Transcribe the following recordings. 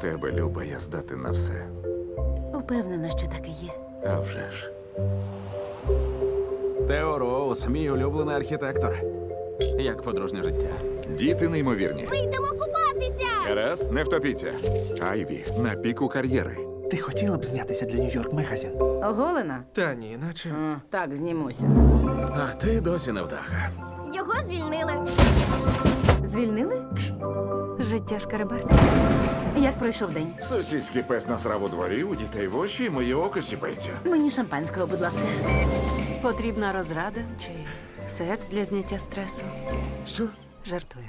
тебе, Люба, я здатен на все. Упевнена, що так і є. А вже ж. Тео Роуз, мій улюблений архітектор. Як подружнє життя. Діти неймовірні. Йдемо купатися! Гаразд, не втопіться. Айві на піку кар'єри. Ти хотіла б знятися для Нью-Йорк Мегазін? Оголена? Та ні, наче. А, так, знімуся. А ти досі невдаха. Його звільнили. Звільнили? Життя шкараберка. Як пройшов день? Сусідський пес насрав у дворі, у дітей в очі, і моє око сіпається. Мені шампанського, будь ласка. Потрібна розрада чи секс для зняття стресу? Що? Жартую.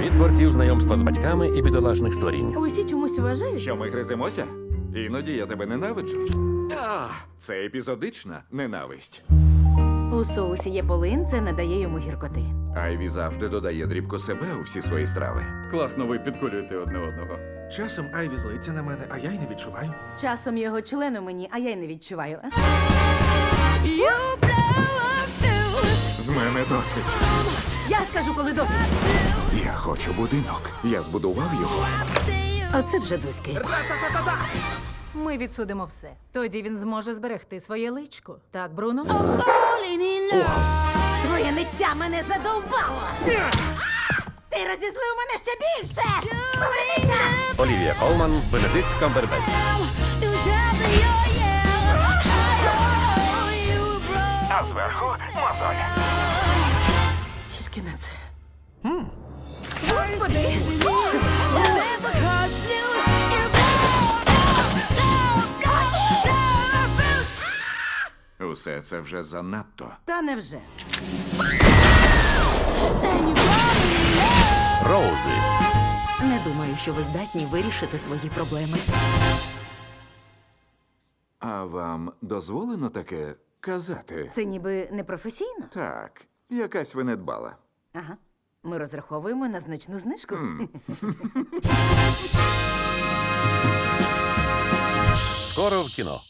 Від творців знайомства з батьками і бідолашних створінь. Усі чомусь вважають, Що ми гриземося? Іноді я тебе ненавиджу. А, це епізодична ненависть. У соусі є полин, це надає йому гіркоти. Айві завжди додає дрібко себе у всі свої страви. Класно ви підколюєте одне одного. Часом Айві злиться на мене, а я й не відчуваю. Часом його члену мені, а я й не відчуваю. З мене досить. Я скажу, коли досить. Я хочу будинок. Я збудував його. Оце вже дзузьки. Ми відсудимо все. Тоді він зможе зберегти своє личко. Так, Бруно? Твоє ниття мене задовбало! Ти розізлив мене ще більше! Олівія Колман, Бенедикт Камбербетч. А зверху мозоль. Тільки на це. Усе це вже занадто. Та невже. Роузи. Не думаю, що ви здатні вирішити свої проблеми. А вам дозволено таке казати? Це ніби непрофесійно. Так, якась ви не дбала. Ага. Ми розраховуємо на значну знижку. Скоро в кіно.